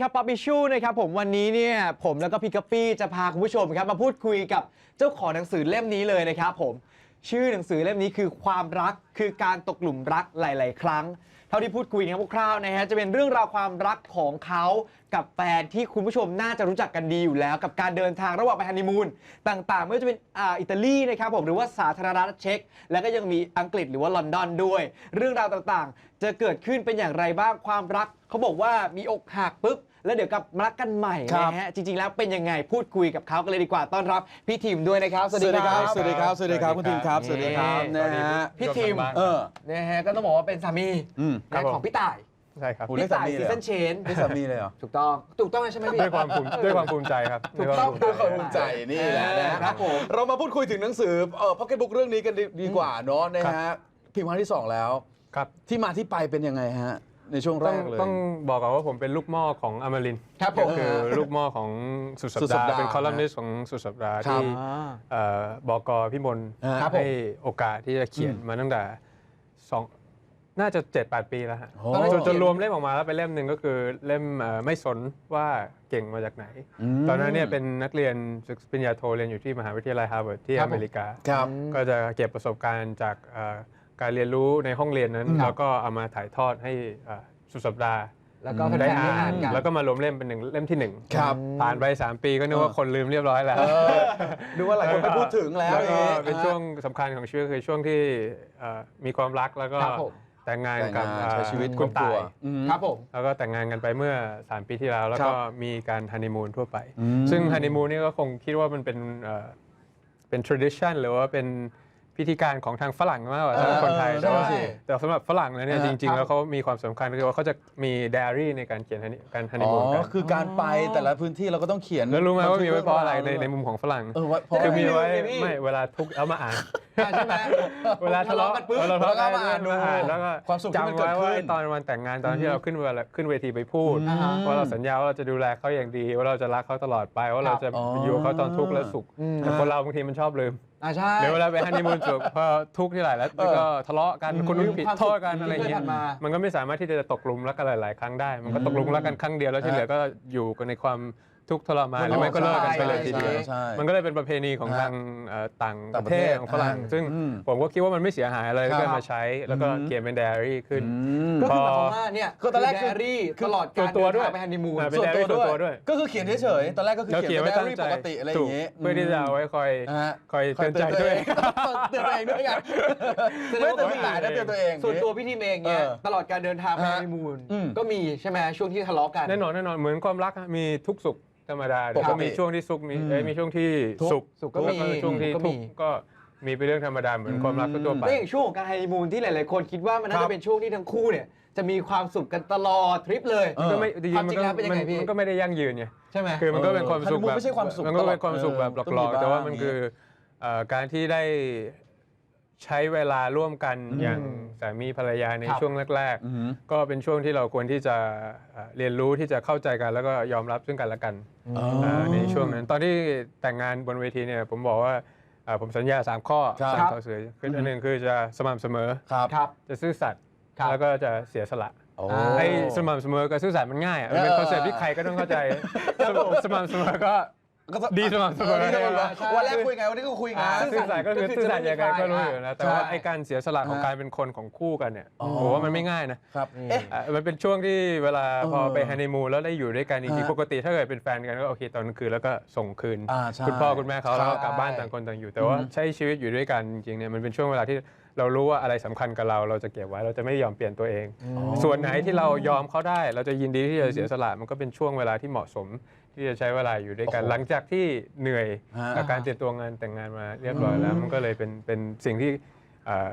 ครับป๊อปปี้ชูนะครับผมวันนี้เนี่ยผมแล้วก็พี่กัปปี้จะพาคุณผู้ชมครับมาพูดคุยกับเจ้าของหนังสือเล่มนี้เลยนะครับผม ชื่อหนังสือเล่มนี้คือความรักคือการตกหลุมรักหลาย ๆ ครั้ง เท่าที่พูดคุยกันคร่าวๆนะฮะจะเป็นเรื่องราวความรักของเขากับแฟนที่คุณผู้ชมน่าจะรู้จักกันดีอยู่แล้ว กับการเดินทางระหว่างไปฮันนีมูนต่างๆ ไม่ว่าจะเป็นอ่าอิตาลีนะครับผมหรือว่าสาธารณรัฐเช็กแล้วก็ยังมีอังกฤษหรือว่าลอนดอนด้วย เรื่องราวต่างๆ จะเกิดขึ้นเป็นอย่างไรบ้างความรักเขาบอกว่ามีอกหักปุ๊บ แล้วเดี๋ยวกลับมารักกันใหม่ครับนะฮะจริงๆแล้วเป็นยังไงพูดคุยกับเขากันเลยดีกว่าต้อนรับพี่ทีมด้วยนะครับสวัสดีครับ สวัสดีครับ สวัสดีครับสวัคุณสดีทีมคครัรับบสวัสดีครับนี่นะฮะพี่ทีมเออนะฮะก็ต้องบอกว่าเป็นสามีอืมครับนะผมของพี่ต่ายใช่ครับโอ้เรียพี่กสาต่ายมีซีเลยเหรอซันเชนนี่สามีเลยเหรอ ถูกต้อง ถูกต้องใช่ไหมพี่ ด้วยความภูมิด้วยความภูมิใจครับถูกต้องด้วยความภูมิใจนี่แหละนะครับผมเรามาพูดคุยถึงหนังสือเอ่อพ็อกเก็ตบุ๊กเรื่องนี้กันดีดีกว่าเนาะนะฮะพิมพ์ครั้งที่ 2 แล้วครับที่มาที่ไปเป็นยังไงฮะ ในช่วงแรต้องกเลย ต้องบอกก่อนว่าผมเป็นลูกหม้อของอมรินทร์ครับผมก็คือลูกหม้อของสุดสัปสุดสัปดาห์ดาห์เป็นคอลัมนิสต์ของสุดสัปดาห์ครับ ที่เอ่อบอกพี่มนครับผม ให้โอกาสที่จะเขียนอืมมาตั้งแต่สองน่าจะ 7 8 ปีแล้วฮะโอ้ จนจนรวมเล่มออกมาแล้วเป็นเล่มหนึ่งก็คือเล่มเอ่อไม่สนว่าเก่งมาจากไหน ม ตอนนั้นเนี่ยเป็นนักเรียนศึกษาปริญญาโทเรียนอยู่ที่มหาวิทยาลัยฮาร์วาร์ดที่ครับอผม เมริกา ครับ ก็จะเก็บประสบการณ์จากเอ่อ การเรียนรู้ในห้องเรียนนั้น ครับ แล้วก็เอามาถ่ายทอดให้เอ่อสุดสัปดาห์แล้วก็แฟได้นๆได้อ่าอ่านนกัน แล้วก็มารวมเล่มเป็นหนึ่งเล่มที่หนึ่งครับ ผ่านไป 3 ปีก็นึกว่าคนลืมเรียบร้อยแล้วเออดูว่าหลายคนไปพูดถึงแล้วแล้วก็นี่เป็นช่วงสำคัญของชีวิตคือช่วงที่เอ่อมีความรักแล้วก็ครับผม แต่งงานแต่งกับงานเอ่อใช้ชีวิตครคุอณบครัตาวย อืม ครับผม แล้วก็แต่งงานกันไปเมื่อ 3 ปีที่แล้ว แล้วครัก็บมีการฮันนีมูนทั่วไปอืมซึ่งฮันนีมูนนี่ก็คงคิดว่ามันเป็นเอ่อเป็น tradition หรือว่าเป็น พิธีการของทางฝรั่งมากกว่าสำหรับคนไทยเออแต่ว่าใช่แต่สำหรับฝรั่งแล้วเนี่ยอ่าจริงครับๆแล้วเขามีความสำคัญคือว่าเขาจะมีไดอารี่ในการเขียน honey- การฮันนีอ๋มูนกัอนคือการไปแต่ละพื้นที่เราก็ต้องเขียนแล้วรู้ไหมว่ามีไว้เพราะอะไรในบันทึกในมุมของฝรั่ง เออไว้เพราะ คือมีไว้ไม่รู้เลยพี่ไม่เวลาทุกข์เอามาอ่าน อ่าใช่ไหมเวลาทะเลาะกันปุ๊บเวลาทะเลาะแล้วก็กันมาอ่านดูมาอ่านแล้วก็ความสุขที่มันจำไว้ว่าเกิดขึ้น ไอ้ตอนวันแต่งงานตอนที่เราขึ้นเวลาขึ้นเวทีไปพูดอืมว่าเราสัญญาว่าเราจะดูแลเขาอย่างดี ว่าเราจะรักเขาตลอดไป ว่าเราจะอ๋ออยู่กับเขาตอนทุกข์และสุขอืมแต่คนเราบางทีมันชอบลืม อ่าใช่ เดี๋ยวเวลาไปฮันนีมูนสุขพอทุกข์ที่ไหนแล้วเออก็ทะเลาะกันคนนู้นผิดโทษกันที่อะไรอย่างเงี้ยเคยผ่านมามัมันก็ไม่สามารถที่จะตกหลุมรักกันหลาย ๆ ครั้งได้ มันก็ตกหลุมรักกันครั้งเดียวแล้วที่เหลือก็อยู่กันในความ ทุกข์ทรมานหรือไม่ก็เลิกกันไปเลยทีเดียวใช่ใช่มันก็เลยเป็นประเพณีของฮะทางเอ่อต่างต่างปประระเทเทศศของฝรั่ง อ่าซึ่งอืมผมก็คิดว่ามันไม่เสียหายอะไรครับก็มาใช้แล้วก็อืม เขียนเป็นไดอารี่ขึ้นอืมก็คือหมายความว่าเนี่ยคือตอนแรกคือไดารี่ตลอดส่กาวนรตัวเดินด้วยทางไปฮันนีมูน อ่าเป็น diary ส่วนตัวด้วย ก็คือเขียนเฉยๆตอนแรกก็คือเราเขีเขียยนนเป็นไว้ไดอารี่ตั้งใจปกติอะไรอย่างงี้ถูกเพื่อที่จะเอาไว้คอยนะฮะคอยเตือนใจตัวเองเตือนตัวเองด้วยกันแสดงไม่ว่าเตือนพี่หลายนะเตือนตัวเอง ส่วนตัวพี่ทีมเองเนี่ยเออตลอดการเดินทางไปฮะฮันนีมูนอืม ก็มีใช่ไหมช่วงที่ทะเลาะกัน แน่นอนแน่นอนเหมือนความรักอะมีทุกข์สุข ธรรมดาปกติก็มีช่วงที่สุขมีอืมเอ้ยมีช่วงที่ทุกข์สุขสุขก็มีแล้วช่วงที่ก็มีทุกข์ก็มีเป็นเรื่องธรรมดาเหมือนความรักทั่วๆไปแล้วอย่างช่วงของการฮันนีมูนที่หลาย ๆ คนคิดว่ามันน่าครัจะบเป็นช่วงที่ทั้งคู่เนี่ย จะมีความสุขกันตลอดทริปเลย เออมันก็ไม่จริงความๆจมัรินงก็แล้วเป็นยังไงพี่ มันก็ไม่ได้ยั่งยืนไง ใช่ไหม คือมันก็เป็นความสุขเออแบบไม่ใช่ความสุขมันก็เป็นความสุขแบบเออหลอกต้องมีๆแต่ว่าบ้างมันคือเอ่อการที่ได้ ใช้เวลาร่วมกันอย่างสามีภรรยาในครับช่วงแรกอือหือๆก็เป็นช่วงที่เราควรที่จะเอ่อเรียนรู้ที่จะเข้าใจกัน แล้วก็ยอมรับซึ่งกันและกันอ๋อเอ่อในช่วงนั้น ตอนที่แต่งงานบนเวทีเนี่ยผมบอกว่าเอ่อผมสัญญาสามข้อครับสามข้อเสือคืออันหนึ่งคือจะสม่ำเสมอครับครับจะซื่อสัตย์ครับแล้วก็จะเสียสละโอ้อ่าไอ้สม่ำเสมอกับซื่อสัตย์มันง่ายอะมันเป็นเออคอนเซ็ปต์ที่ใครก็ต้องเข้าใจ สม่ำเสมอก็ก็ต้อง ดีสม่ำเสมอดีสม่ำเสมอใช่ วันแรกคุยไงวันนี้ก็คุยไงอ่าซื่อสัตย์ก็คือซื่อสัตย์ยังไงก็รู้อยู่นะแต่ว่าใช่ไอ้การเสียสละของฮะการเป็นคนของคู่กันเนี่ยอ๋อผมว่ามันไม่ง่ายนะ ครับเอ๊ะ อะมันเป็นช่วงที่เวลาพอเออไปฮันนีมูนแล้วได้อยู่ด้วยกันจริงฮะๆปกติถ้าเกิดเป็นแฟนกันก็โอเคตอนกลางคืนแล้วก็ส่งคืน อ่าใช่คุณพ่อคุณแม่เขาแล้วก็กลับบ้านใช่ต่างคนต่างอยู่ แต่ว่าใช้ชีวิตอยู่ด้วยกันจริงๆเนี่ยมันเป็นช่วงเวลาที่เรารู้ว่าอะไรสำคัญกับเราเราจะเก็บไว้เราจะไม่ยอมเปลี่ยนตัวเอง ส่วนไหนที่เรายอมเขาได้ เราจะยินดีที่จะเสียสละมันก็เป็นช่วงเวลาที่เหมาะสม ที่จะใช้เวลาอยู่ด้วยกัน โอ้โหหลังจากที่เหนื่อยฮะกับการเตรียมตัวงานแต่งงานมาเรียบร้อยแล้ว มันก็เลยเป็นเป็นสิ่งที่เอ่อ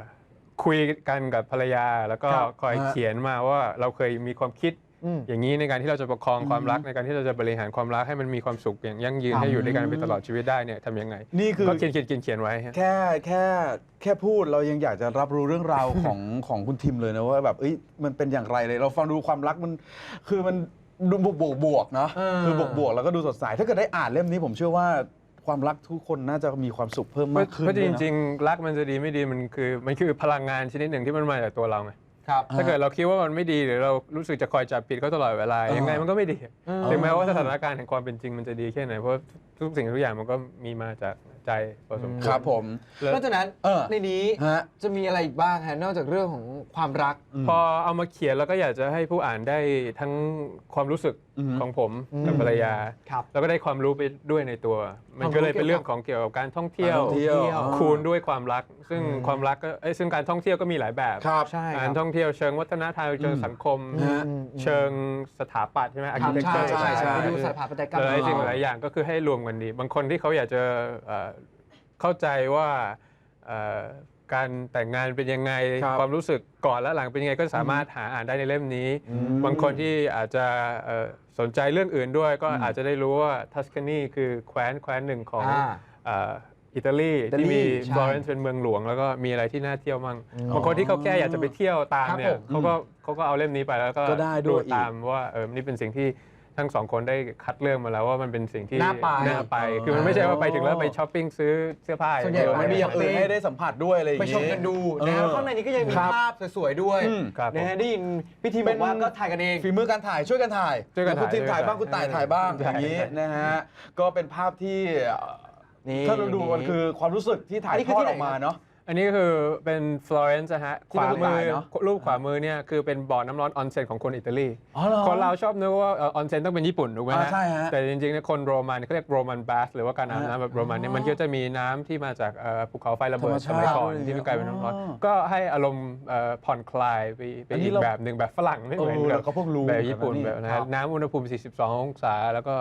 คุยกันกับภรรยา แล้วก็ครับคอยฮะ เขียนมาว่าเราเคยมีความคิด อืม อย่างนี้ในการที่เราจะประคองความรักในการที่เราจะบริหารความรักให้มันมีความสุขอย่างยั่งยืนครับให้อยู่ด้วยกันไปตลอดชีวิตได้เนี่ยทำยังไงนี่คือ ก็เขียนเขียนเขียนเขียนไว้ฮะ แค่แค่แค่พูดเรายังอยากจะรับรู้เรื่องราว ของของคุณทิมเลยนะว่าแบบเอ้ยมันเป็นอย่างไรเลย เราฟังดูความรักมันคือมัน ดูบวกบวกบวกเนาะเออคือบวกบวกแล้วก็ดูสดใสถ้าเกิดได้อ่านเล่มนี้ผมเชื่อว่าความรักทุกคนน่าจะมีความสุขเพิ่มเพมาราะกขึ้นเพราะจด้วยนะริงๆ รักมันจะดีไม่ดีมันคือมันคือพลังงานชนิดหนึ่งที่มันมาจากตัวเราไงครับถ้าเกิดเราคิดว่ามันไม่ดีหรือเรารู้สึกจะคอยจับผิดเขาตลอดเวลายังไงมันก็ไม่ดี ถึงแม้ว่าสถานการณ์แห่งความเป็นจริงมันจะดีแค่ไหนเพราะทุกสิ่งทุกอย่างมันก็มีมาจาก ใจพอสมควร ครับผมแล้วนอกจากนั้นเออในนี้ฮะ จะมีอะไรอีกบ้างฮะนอกจากเรื่องของความรัก พอเอามาเขียนแล้วก็อยากจะให้ผู้อ่านได้ทั้งความรู้สึกอือฮึของผมอืมกับภรรยา ครับ แล้วก็ได้ความรู้ไปด้วยในตัวมันก็เลยเป็นเรื่องของเกี่ยวกับการท่องเที่ยว การท่องเที่ยวคูณด้วยความรัก ซึ่งความรักก็เอ้ยซึ่งการท่องเที่ยวก็มีหลายแบบ ครับ ใช่คการัรบท่องเที่ยวเชิงวัฒนธรรมเชิงสังคมฮะอืมเชิงสถาปัตย์ใช่ไหมอาครัร์บเคเต็กใช่เจอร์ใช่ใช่ ไปดูสถาปัตยกรรมหลายสิ่งของหเขลายอย่างก็คือให้รวมกันดี บางคนที่เขาอยากจะเอ่อเข้าใจว่าเอ่อการแต่งงานเป็นยังไง ครับ ความรู้สึกก่อนและหลังเป็นยังไงก็สามารถหาอ่านได้ในเล่มนี้ บางคนที่อาจจะเอ่อสนใจเรื่องอื่นด้วยก็อาจจะได้รู้ว่าทัสคานีคือแคว้นแคว้นหนึ่งของอ่าเอ่ออิตาลีอิตาลีที่มีใช่ฟลอเรนซ์เป็นเมืองหลวง แล้วก็มีอะไรที่น่าเที่ยวมั่งบางคนที่เขาแค่อยากจะไปเที่ยวตามเนี่ครัยบผมเขาก็เขาก็เอาเล่มนี้ไปแล้วก็ก็ได้ด้วยอีกตามว่าเออนี่เป็นสิ่งที่ ทั้งสองคนได้คัดเลือกมาแล้วว่ามันเป็นสิ่งที่น่าไปน่าไปคือมันไม่ใช่ว่าไปถึงแล้วไปช้อปปิ้งซื้อเสื้อผ้าส่วนใหญ่เดียวมันมีอย่างอื่นให้ได้สัมผัสด้วยอะไรอย่างไปงี้ชมกันดูนะฮะเออข้างในนี้ก็ยังมีครับภาพสวยๆด้วยอืมครับผมนะฮะได้ยินพี่ทีมเป็บนอกว่าก็ถ่ายกันเองฝีมือการถ่ายช่วยกันถ่ายช่วยกันคุณทีมถ่าถ่ายยบ้างคุณต่ายถ่ายบ้างใช่อย่างนี้ใช่นะฮะก็เป็นภาพที่นี่ถ้าเราดูมันคือความรู้สึกที่ถ่ายอันนี้ทคืออที่ดไหนออกมาเนาะ อันนี้ก็คือเป็นฟลอเรนซ์นะฮะที่ขวาเป็นมืลายอเนอะ รูปขวามือเนี่ยคือเป็นบ่อน้ำร้อนออนเซ็นของคนอิตาลีอ๋อเหรอ คนเราชอบนึกว่าออนเซ็นต้องเป็นญี่ปุ่นถูกไหมอ่าฮะใช่ฮะแต่จริงๆเนี่ยคนโรมันเขาเรียกโรมันบาสหรือว่าการอาบน้ำแบบโรมันเนี่ยมันก็จะมีน้ำที่มาจากเอ่อภูเขาไฟระเบิธรรดมสชาติมัยก่อนอ๋อที่มันกลายเป็นน้ำร้อนก็ให้อารมณ์เอ่อผ่อนคลายไปไปอันนี้อีกเราแบบหนึ่งแบบฝรั่งไม่เหมือนเออแบเราบก็เพิ่งรู้แบบญี่ปุ่นเหมืแบอนบกันนะนะนี่ฮะน้ำอุณหภูมิ 42 องศา แล้วก็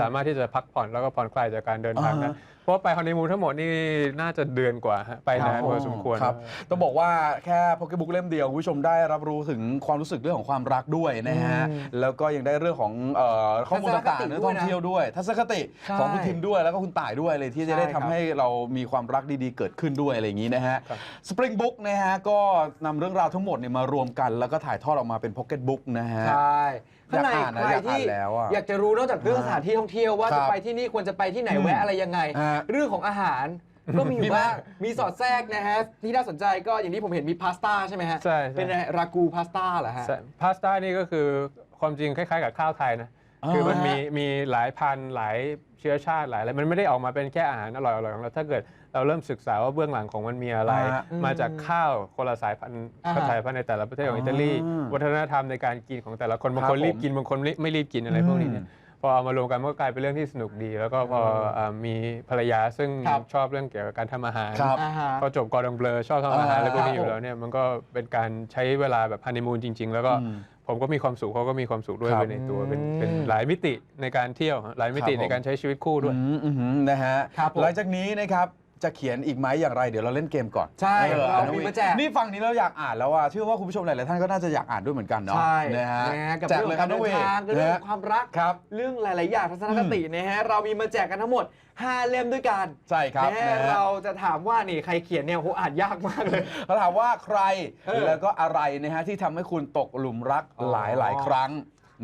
สามารถที่จะพักผ่อนแล้วก็ผ่อนคลายจากการเดินทางอ่าได้ฮะเพราะว่าไปฮันนีมูนทั้งหมดนี่น่าจะเดือนกว่าฮะไปนานพอสมควร ครับต้องบอกว่าแค่โปเกบุ๊กเล่มเดียวคุณผู้ชมได้รับรู้ถึงความรู้สึกเรื่องของความรักด้วยนะฮะ แล้วก็ยังได้เรื่องของเอ่อข้อมูลต่างๆเรื่องท่องเที่ยวด้วย ทัศนคติใช่ของคุณทิมด้วยแล้วก็คุณต่ายด้วยเลยที่จะได้ใช่ครัทำบให้เรามีความรักดีๆ เกิดขึ้นด้วยอะไรอย่างนี้นะฮะครับสปริงบุ๊กนะฮะก็นำเรื่องราวทั้งหมดเนี่ยมารวมกัน แล้วก็ถ่ายทอดออกมาเป็นพ็อกเก็ตบุ๊กนะฮะใช่ ข้างในอยากอ่านนะใครอยากอ่านที่แล้วอะอยากจะรู้นอกจากเรื่องสถานที่ท่องเที่ยวว่าครัจะบไปที่นี่ควรจะไปที่ไหนอืมแวะอะไรยังไงฮะเรื่องของอาหารก็มีอมียู่ไหมบ้างมีสอดแทรกนะฮะ ที่น่าสนใจก็อย่างที่ผมเห็นมีพาสต้าใช่ไหมฮะใช่ใช่ เป็นรากูพาสต้าเหรอฮะ พาสต้านี่ก็คือความจริงคล้ายๆกับข้าวไทยนะอ๋อคือมันมีฮะมีหลายพันธุ์หลายเชื้อชาติหลายอะไร มันไม่ได้ออกมาเป็นแค่อาหารอร่อยๆของเราถ้าเกิด เราเริ่มศึกษาว่าเบื้องหลังของมันมีอะไรฮะมาจากข้าวคนละสายพันธุ์อ่าฮะสายพันธุ์ในแต่ละประเทศของอิตาลีอ่าวัฒนธรรมในการกินของแต่ละคนบางครับคนรีบผมกินบางคนไม่รีบกินอะไรพวกนี้เนี่ยพอเอามารวมกันมันก็กลายเป็นเรื่องที่สนุกดี แล้วก็พออ่ามีภรรยาซึ่งครับ ชอบเรื่องเกี่ยวกับการทำอาหาร ครับ อ่าฮะ พอจบกอร์ดองเบลอชอบทำอาหารอะไรพวกนี้ครับอยู่แล้วเนี่ยมันก็เป็นการใช้เวลาแบบฮันนีมูนจริง ๆ แล้วก็อืมผมก็มีความสุขเขาก็มีความสุขด้วยครับไปในตัวเป็นอืม เป็นหลายมิติในการเที่ยวหลายมิติครับผม ในการใช้ชีวิตคู่ด้วย อืมอืมอืมนะฮะครับผม หลังจากนี้นะครับ จะเขียนอีกไหมอย่างไรเดี๋ยวเราเล่นเกมก่อนใช่ออเรานะมีวิมาแจก นี่ฟังนี้เราอยากอ่านแล้วอะเชื่อว่าคุณผู้ชมหลายๆท่านก็น่าจะอยากอ่านด้วยเหมือนกัน เนาะใช่นะฮะนะฮะกับแจกเรื่องเลขยองคการรับน้องเวเดินทางกับเรื่องนะขฮะองความรัก ครับ เรื่องหลาย ๆ อย่างทัศนคตินะฮะเรามีมาแจกกันทั้งหมด 5 เล่มด้วยกันใช่ครับนะฮะนะฮะ เราจะถามว่านี่ใครเขียนเนี่ยโหอ่านยากมากเลย เขาถามว่าใครเออแล้วก็อะไรนะฮะที่ทำให้คุณตกหลุมรักอ๋อ หลายหลายๆครั้ง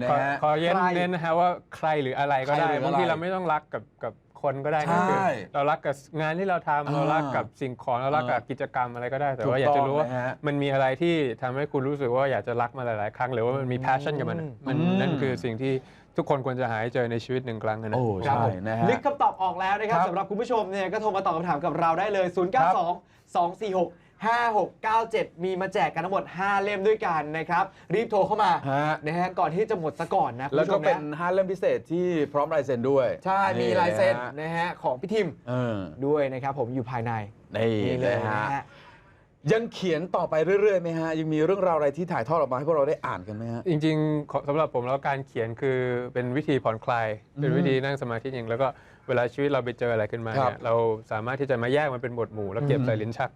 นะขอฮะ ขอเย็นใคร เน้นนะฮะว่าใครหรืออะไรก็ได้ใครหรืออะไร บางทีเราไม่ต้องรักกับกับ คนก็ได้นะใช่คือเรารักกับงานที่เราทำอ่าเรารักกับสิ่งของเรารักกับอ่ากิจกรรมอะไรก็ได้ แต่ถูกว่าอยากจะรู้ว่าต้องนะฮะมันมีอะไรที่ทำให้คุณรู้สึกว่าอยากจะรักมาหลาย ๆ ครั้งหรือว่ามันมี passion กับมันอะมันอืม นั่นคือสิ่งที่ทุกคนควรจะหาให้เจอในชีวิตหนึ่งครั้งอะนะ โอ้ครับใช่ผมนะฮะ นึกคำตอบออกแล้วนะครับครับสำหรับคุณผู้ชมเนี่ยก็โทรมาตอบคำถามกับเราได้เลย 0 9 2 2 4 6 5 6 9 7 มีมาแจกกันทั้งหมด 5 เล่มด้วยกันนะครับ รีบโทรเข้ามาฮะ นะฮะก่อนที่จะหมดซะก่อนนะคุณแล้วผู้ชก็มเป็นนะห้าเล่มพิเศษที่พร้อมลายเซ็นด้วยใช่ มีลายเซ็นนะฮะนะฮะของพี่ทิมเออด้วยนะครับผมอยู่ภายในนี่นี่เลยนะนะฮะ ฮะ ยังเขียนต่อไปเรื่อยๆไหมฮะ ยังมีเรื่องราวอะไรที่ถ่ายทอดออกมาให้พวกเราได้อ่านกันไหมฮะ จริงๆของสำหรับผมแล้วการเขียนคือเป็นวิธีผ่อนคลาย เป็นวิธีนั่งสมาธิอย่างแล้วก็เวลาชีวิตเราไปเจออะไรขึ้นมาครับเนี่ยเราสามารถที่จะมาแยกมันเป็นหมวดหมู่แล้วเก็บใส่ลิ้นชัก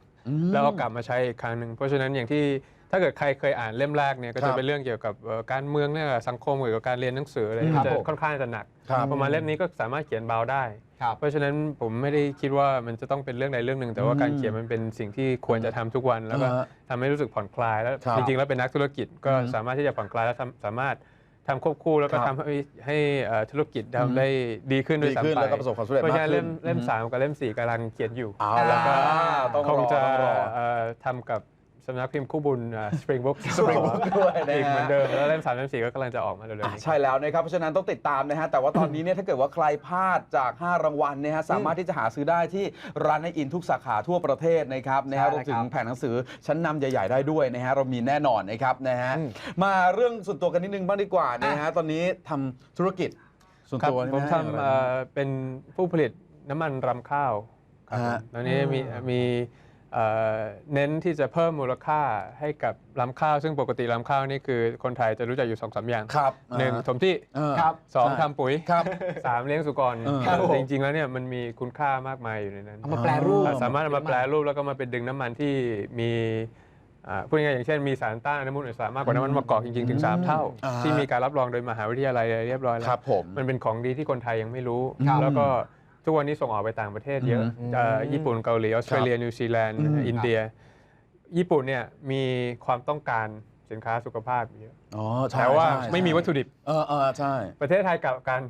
แล้วเอากลับมาใช้อีกครั้งหนึ่งเพราะฉะนั้นอย่างที่ถ้าเกิดใครเคยอ่านเล่มแรกเนี่ยก็ครัจะบเป็นเรื่องเกี่ยวกับเอ่อการเมืองเนี่ยสังคมเกี่ยวกับการเรียนหนังสืออะไรอืมที่ครับ จะผมค่อนข้างจะหนักครับประมาณเล่มนี้ก็สามารถเขียนเบาได้ ครับ เพราะฉะนั้นผมไม่ได้คิดว่ามันจะต้องเป็นเรื่องใดเรื่องหนึ่ง แต่ว่าการเขียนมันเป็นสิ่งที่ควรจะทำทุกวัน แล้วก็อ่าฮะทำให้รู้สึกผ่อนคลายแล้วครับจริงๆแล้วเป็นนักธุรกิจก็อืมสามารถที่จะผ่อนคลายแล้วทำสามารถ ทำควบคู่แล้วก็ครับทำให้ให้เอ่อธุรกิจอืมทำได้ดีขึ้นด้วยดีขึ้นซ้ำไปแล้วก็ประสบความสำเร็จเพราะฉะนั้นมากขึ้เล่น มเล่มอืมสามกับเล่มสี่กำลังเขียนอยู่ เอาแล้ละวก็ต้องครงอจะต้องรอ เอ่อทำกับ สำนักพิมพ์คู่บุญสปริงบุ๊ก Springbok ด้วยนะฮะอีกเหมือนเดิมแล้วเล่มสามเล่มสี่ก็กำลังจะออกมาเร็วๆอะนี้ใช่แล้วนะครับเพราะฉะนั้นต้องติดตามนะฮะแต่ว่าตอนนี้เนี่ยถ้าเกิดว่าใครพลาดจาก 5 รางวัลนะฮะสามารถที่จะหาซื้อได้ที่ร้านในอินทุกสาขาทั่วประเทศนะครับนะฮะใช่รวแล้วมถึคงรับแผงหนังสือชั้นนำใหญ่ๆได้ด้วยนะฮะเรามีแน่นอนนะครับนะฮะอืมมาเรื่องส่วนตัวกันนิดนึงบ้างดีกว่านะฮะตอนนี้ทำธุรกิจส่วนครับตัวนี่ผมไหฮะทำเอ่อเป็นผู้ผลิตน้ำมันรำข้าวครับผมฮะตอนนี้มีมี เอ่อเน้นที่จะเพิ่มมูลค่าให้กับรำข้าวซึ่งปกติรำข้าวนี่คือคนไทยจะรู้จักอยู่สองสามอย่างครับหนึ่งอ่าถมที่เออครับสองใช่ทำปุ๋ยครับสามเลี้ยงสุกรเออครับผม แต่จริงๆแล้วเนี่ยมันมีคุณค่ามากมายอยู่ในนั้นเอามาแปรรูปอ่าสามารถเอามาแปรรูปแล้วก็มาเป็นดึงน้ำมันที่มีอ่าพูดง่ายๆอย่างเช่นมีสารต้านอนุมูลอิสระมากกว่าน้ำมันมะกอกจริงๆถึง3เท่า อ่า ที่มีการรับรองโดยมหาวิทยาลัยเรียบร้อยแล้ครับวผม มันเป็นของดีที่คนไทยยังไม่รู้ ครับแล้วก็ ทุกวันนี้ส่งออกไปต่างประเทศเยอะอืมเอ่อญี่ปุ่นเกาหลีออสเตรเลียนิวซีแลนด์อืม อินเดีย ญี่ปุ่นเนี่ยมีความต้องการสินค้าสุขภาพเยอะอ๋อใช่แต่ว่าใช่ไม่มีวัตถุดิบเออเออใช่ ประเทศไทยกลับกัน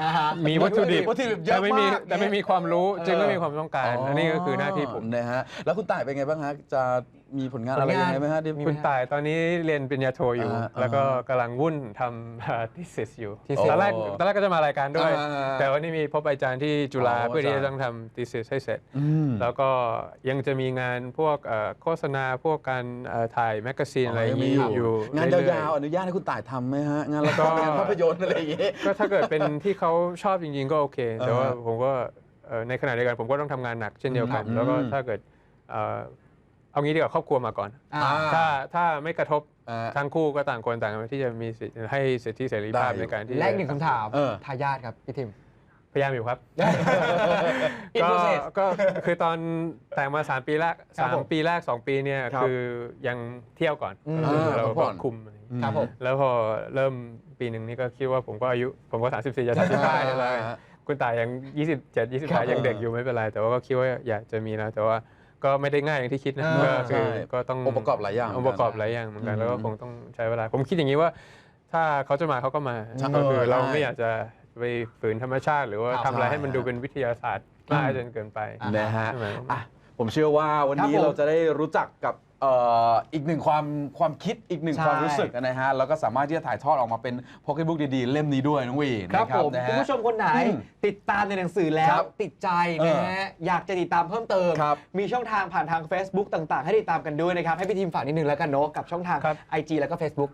อ่าฮะ มีวัตถุดิบวัตถุดิบเยอะแต่ไม่มีมากแต่ไม่มีความรู้เออจึงไม่มีความต้องการ อันนี้ก็คือหน้าที่ผม นะฮะแล้วคุณต่ายเป็นไงบ้างฮะจะ มีผลงานอะไรผลงานยังไงไหมฮะที่มีคุณต่ายตอนนี้เรียนปริญญาโทอยู่ อ่าแล้วก็อ่ากำลังวุ่นทำ thesis อยู่ thesis ตอนแรกโอ้ตอนแรกก็จะมารายการด้วย อ่าแต่วันนี้มีพบอาจารย์ที่จุฬาอ๋อเพื่อที่อาจารย์ จะต้องทำ thesis ให้เสร็จ อืม แล้วก็ยังจะมีงานพวกเอ่อโฆษณาพวกการเอ่อถ่ายแมกกาซีนอะไรอย่างมีนี้อยู่งานเรื่อยๆ ยาวๆอนุญาตให้คุณต่ายทำไหมฮะงานละครงานภาพยนตร์อะไรอย่างเงี้ย ก็ถ้าเกิดเป็นที่เขาชอบจริงๆ ก็โอเค แต่ว่าอ่าฮะผมก็เอ่อในขณะเดียวกันผมก็ต้องทำงานหนักเช่นเดียวกัน อืมแล้วก็อืมถ้าเกิดเอ่อ เอางี้ดีกว่าครอบครัวมาก่อน อ่า ถ้าถ้าไม่กระทบอ่า ทั้งคู่ก็ต่างคนต่างที่จะมีสิทธิ์ให้สิทธิเสรีภาพได้อยู่ ในการที่แรกหนึ่งคำถามเออ ทายาทครับพี่ทิม พยายามอยู่ครับ In ก็ process ก็คือตอนแต่งมา 3 ปีแรกครับสามผมปีแรก 2 ปีเนี่ยครับคือยังเที่ยวก่อนอืมก็คือเราพักผ่ก็อน คุมอะไรอย่างเงี้ย ครับผม แล้วพอเริ่มปีหนึ่งนี่ก็คิดว่าผมก็อายุ ผมก็ 34จะ35แล้วคุณตายยัง 27ครับ28 ยังเด็กอยู่ไม่เป็นไร แต่ว่าก็คิดว่าอยากจะมีนะแต่ว่า ก็ไม่ได้ง่ายอย่างที่คิดนะอ่าก็คือใช่ก็ต้ององค์ประกอบหลายอย่างองค์ประกอบหลายอย่างเหมือนกันอืมแล้วก็คงต้องใช้เวลา ผมคิดอย่างนี้ว่า ถ้าเขาจะมาเขาก็มาใช่ก็คือเออเราได้ไม่อยากจะไปฝืนธรรมชาติ หรือว่าครับทำอะไรให้มันใช่ดูเป็นวิทยาศาสตร์มากจนเกินไปอ่านะฮะใช่ไหมอะผมเชื่อว่าวันนี้ครับผมเราจะได้รู้จักกับ เอ่ออีกหนึ่งความความคิดอีกหนึ่งใช่ ความรู้สึกนะฮะแล้วก็สามารถที่จะถ่ายทอดออกมาเป็นพ็อกเก็ตบุ๊กดีๆ เล่มนี้ด้วยน้องวีครับนะผมนะฮะคุณผู้ชมคนไหนอืมติดตามในหนังสือแล้ควรับติดใจเออนะฮะอยากจะติดตามเพิ่มเติม ครับ มีช่องทางผ่านทาง Facebook ต่างๆ ให้ติดตามกันด้วยนะครับ ให้พี่ทีมฝากนิดนึงแล้วกันเนาะกับช่องทาง ครับ IG แล้วก็ Facebook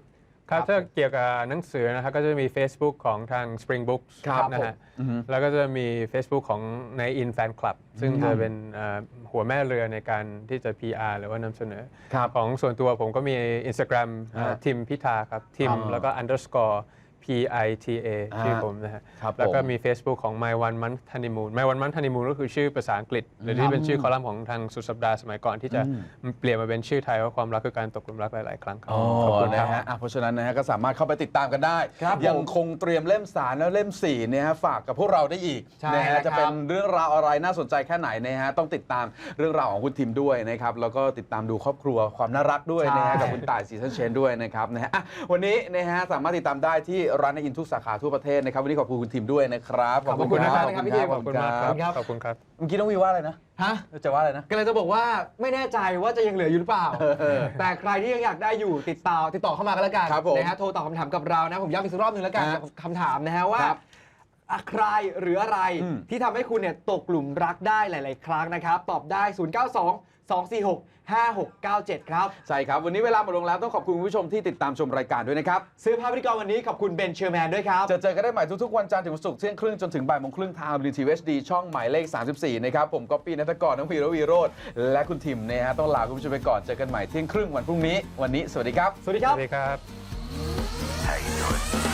ครับครับถ้าเกี่ยวกับหนังสือนะครับก็จะมี Facebook ของทาง Spring Books ครับนะฮะอือฮึ แล้วก็จะมี Facebook ของใน In Fan Club ซึ่งจะเป็นเอ่อหัวแม่เรือในการที่จะ PR หรือว่านำเสนอ ครับ ของส่วนตัวผมก็มี Instagram ฮะทิมพิธาครับทิมครับแล้วก็ underscore P I T A อ่าชื่อผมนะฮะ ครับแล้วก็ผม มี Facebook ของ My One Month Honeymoon My One Month Honeymoon ก็คือชื่อภาษาอังกฤษ หรือที่เป็นชื่อคอลัมน์ของทางสุดสัปดาห์สมัยก่อนที่จะอืมเปลี่ยนมาเป็นชื่อไทยว่าความรักคือการตกหลุมรักหลาย ๆ ครั้งครับอ๋อขอบคุณคนะรับ ฮะอะเพราะฉะนั้นนะฮะก็สามารถเข้าไปติดตามกันได้ ครับผมยังคงเตรียมเล่มสารและเล่ม4เนี่ยฮะฝากกับพวกเราได้อีกใช่นะแล้วครัฮะบจะเป็นเรื่องราวอะไรน่าสนใจแค่ไหนนะฮะต้องติดตามเรื่องราวของคุณทิมด้วยนะครับแล้วก็ติดตามดูครอบครัวความน่ารักด้วยนะฮะใช่กับคุณต่ายซีซันเชนด้วยนะครับนะฮะอะวันนี้นะฮะสามารถติดตามได้ที่ร้านในอินทุกสาขาทั่วประเทศนะครับ วันนี้ขอบคุณคุณทิมด้วยนะครับขอบคุณนะครับขอบพี่ทิมขอบคุณมากครับครับขอบคุณครับเมื่อกี้น้องวีว่าอะไรนะฮะจะว่าอะไรนะกำลังจะบอกว่าไม่แน่ใจว่าจะยังเหลืออยู่หรือเปล่า แต่ใครที่ยังอยากได้อยู่ติดต่อติดต่อเข้ามาก็แล้วกันครับผมนะฮะโทรตอบคำถามกับเรานะผมย้ำอีกสักรอบหนึ่งแล้วกันฮะกับคำถามนะฮะว่าครับอะ ใครหรืออะไรอืมที่ทำให้คุณเนี่ยตกหลุมรักได้หลาย ๆ ครั้งนะครับ ตอบได้ 092 246 5697 ครับ ใช่ครับ วันนี้เวลาหมดลงแล้ว ต้องขอบคุณคุณผู้ชมที่ติดตามชมรายการด้วยนะครับ ซื้อภาพพิธีกรวันนี้ขอบคุณเบนเชอร์แมนด้วยครับ จะเจอกันได้ใหม่ทุก ๆ วันจันทร์ถึงวันศุกร์เที่ยงครึ่งจนถึงบ่ายโมงครึ่งทาง WTVHD ช่องหมายเลข 34 นะครับ ผมก๊อปปี้นัทกรน้องพีรวีโรธและคุณทิมนะฮะต้องลาคุณผู้ชมไปก่อนเจอกันใหม่เที่ยงครึ่งวันพรุ่งนี้วันนี้สวัสดีครับสวัสดีสครับวัสดีครับ How you doing?